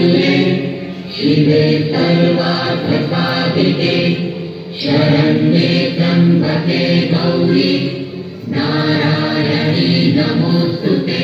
શરણુને શિવે તલવા પ્રભાવિતે શરણ્યે ત્રંબકે ગૌરી નારાયણી નમોસ્તુ તે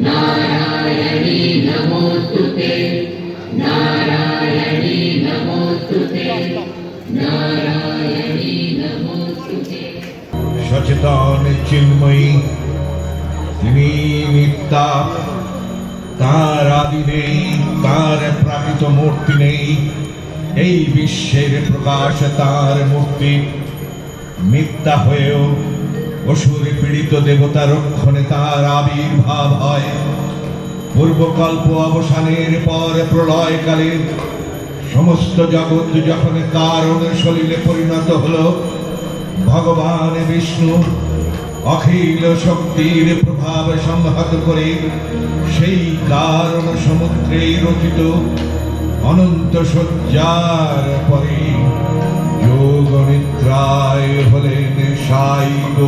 નારાયણી નમોસ્તુ તે નારાયણી નમોસ્તુ તે ચિન્મયી નિમિત્તા তার আদি নেই, তার প্রাকৃত মূর্তি নেই। এই বিশ্বের প্রকাশ তার মূর্তি। মিথ্যা হয়েও অসুর পীড়িত দেবতা রক্ষণে তার আবির্ভাব হয়। পূর্বকল্প অবসানের পর প্রলয়কালে সমস্ত জগৎ যখন কারণ সলিলে পরিণত হল, ভগবান বিষ্ণু অখিল শক্তির প্রভাব সংহত করে সেই কারণ সমুদ্রে রচিত অনন্ত শয্যার পরে যোগ নিদ্রায় হলেন সাইব।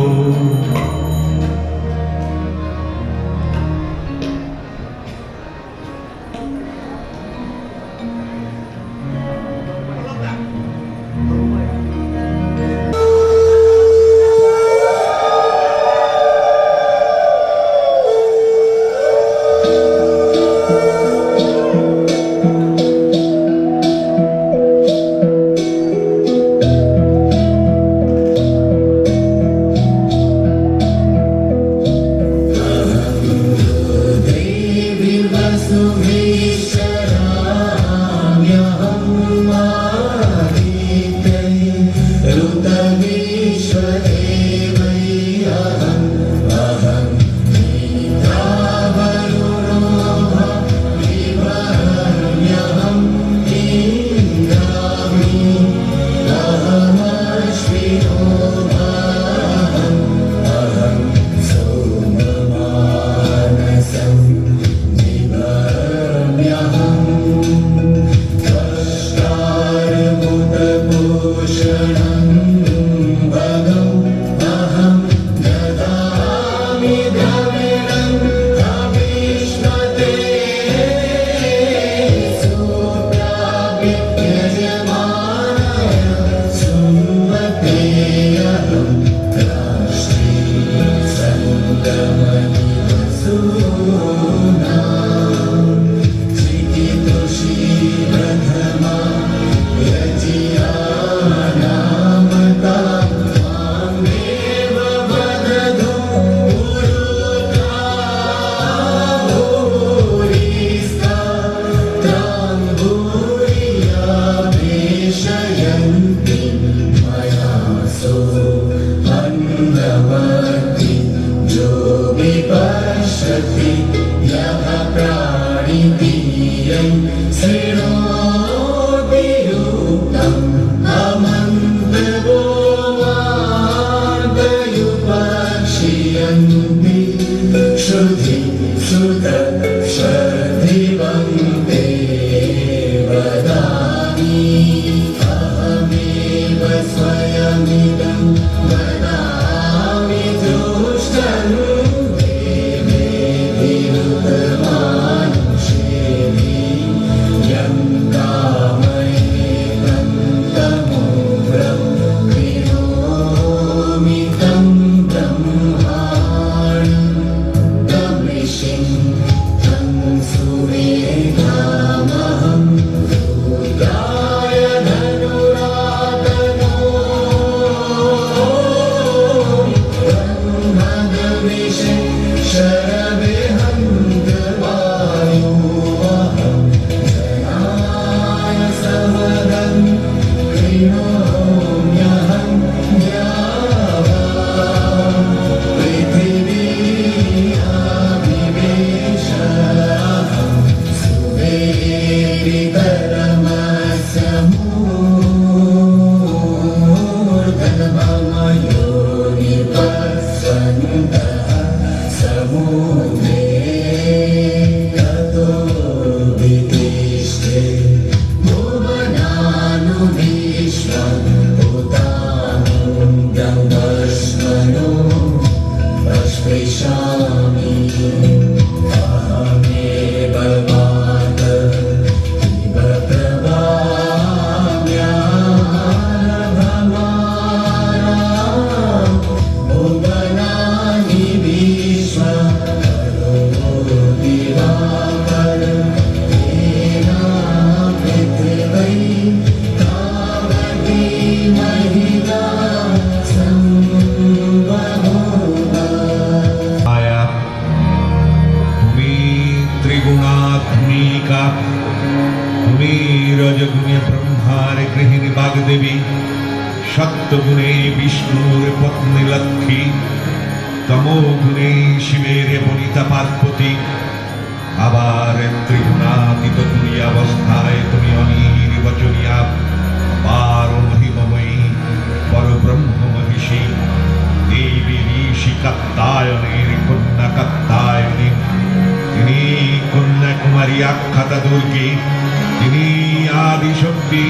আদিশক্তি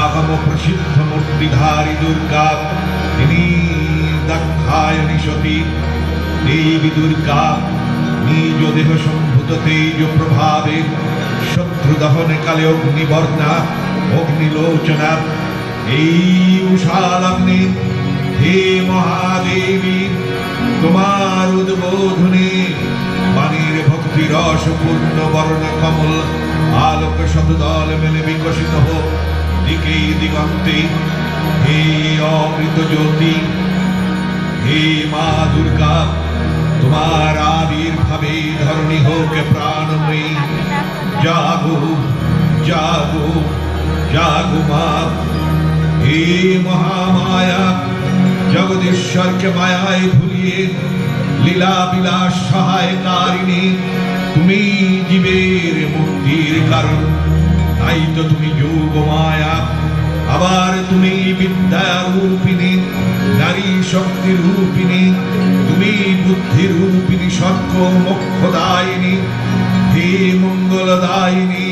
আগম প্রসিদ্ধ মূর্তিধারী দুর্গা, তিনি দক্ষায়নী সতী দেবী দুর্গা, নিজ দেহ সম্ভূত তেজ প্রভাবে শত্রু দহনে কালে অগ্নিবর্ণা, অগ্নিলোচনা, এই উষালগ্নে, হে মহাদেবী তোমার উদ্বোধনে বাণীর ভক্তি রস পূর্ণ বর্ণ কমল আলোক শতদল মেলে বিকশিত হোক। দিকে দিগন্তে, হে অমৃত জ্যোতি, হে মা দুর্গা, তোমার আবির্ভাবে ধরণী হোক প্রাণময়ী। জাগো জাগো জাগো মা, হে মহামায়া জগদীশ্বরকে মায়ায় ভুলিয়ে লীলা বিলাস সহায়কারিণী তুমি জীবের মুক্তির কারণ। তাই তো তুমি যোগ মায়া, আবার তুমি বিদ্যা রূপিণী, নারী শক্তি রূপিণী, তুমি বুদ্ধি রূপিণী, স্বর্গ মোক্ষদায়িনী হে মঙ্গলদায়িনী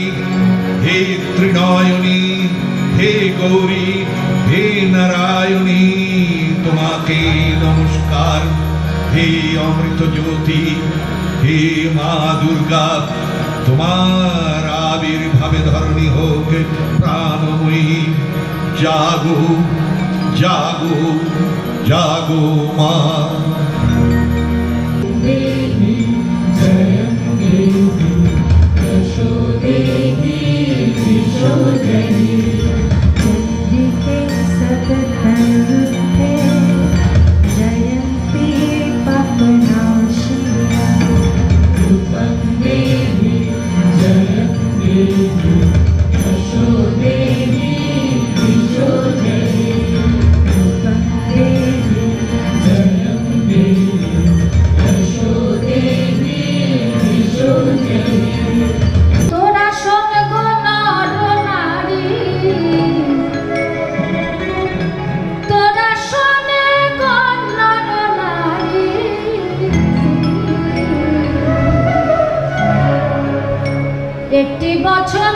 হে ত্রিনয়নী, হে গৌরী হে নারায়ণী তোমাকে নমস্কার হে অমৃত জ্যোতি হে মা দুর্গা তোমার আবির্ভাবে ধরণী হোক প্রাণময়ী জাগো জাগো জাগো মা Show me, বছর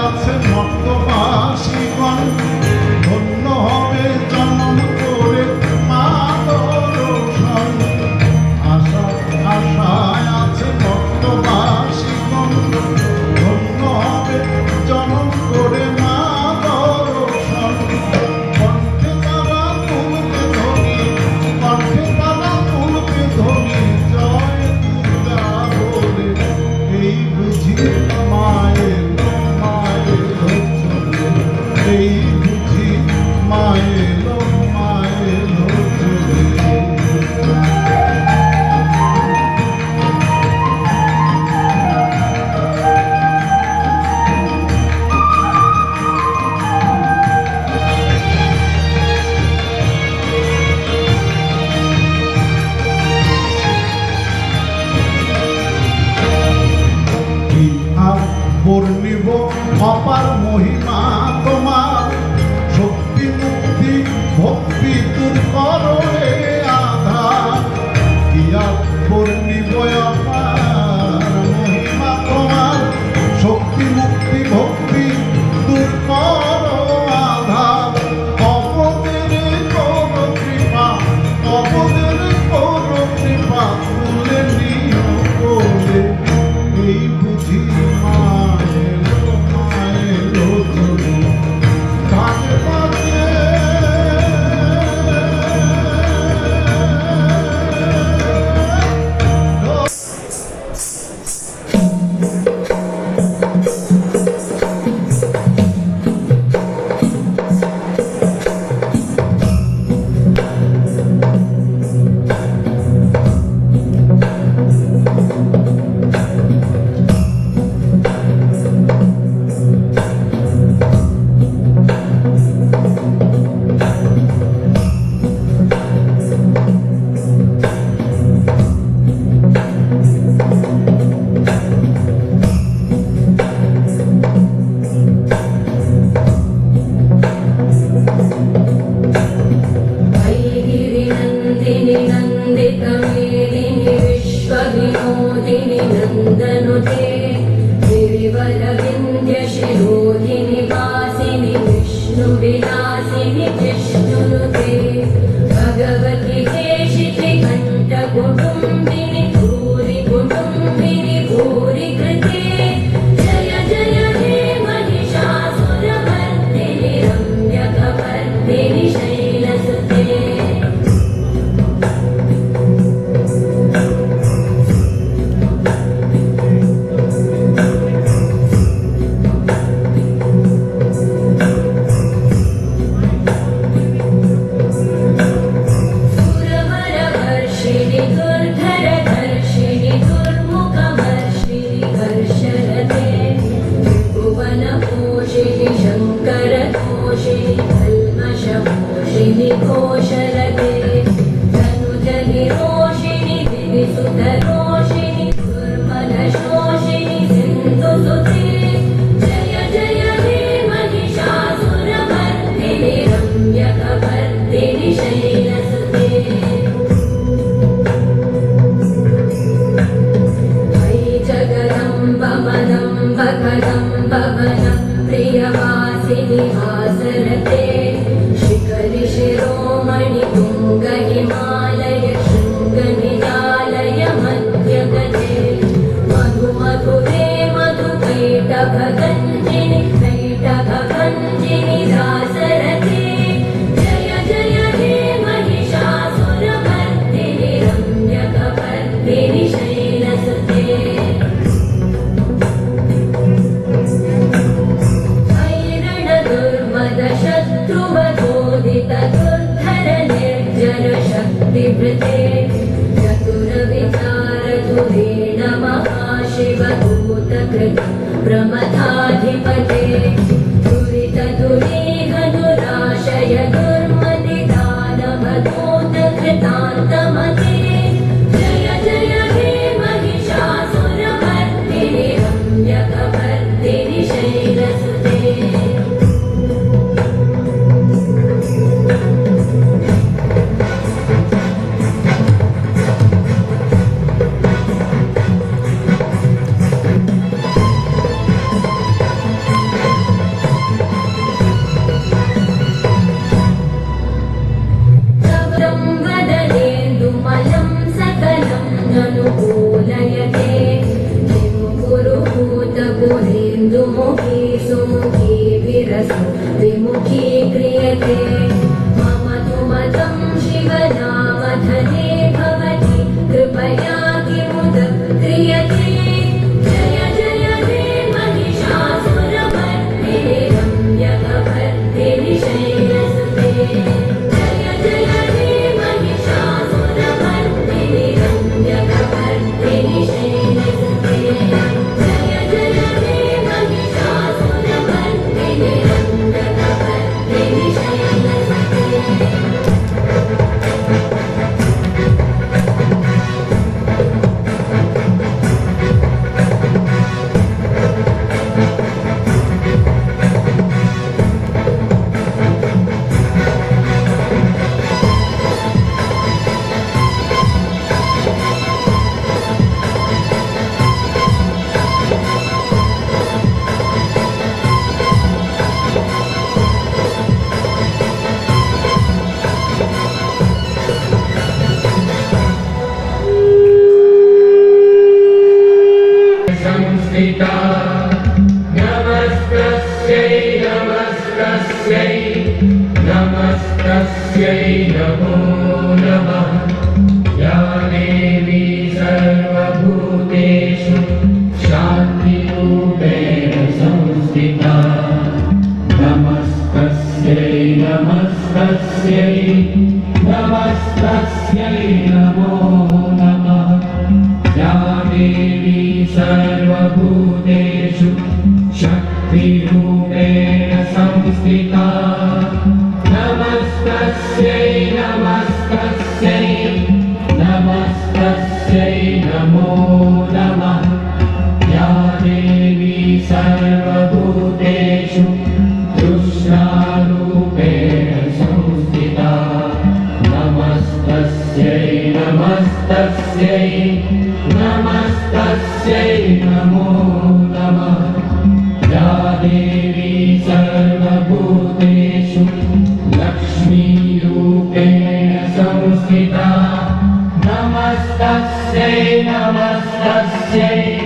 আছে ভক্ত পাশিগণ ধন্য হবে दुर्मदिदानवधूतकृतान्तमते does not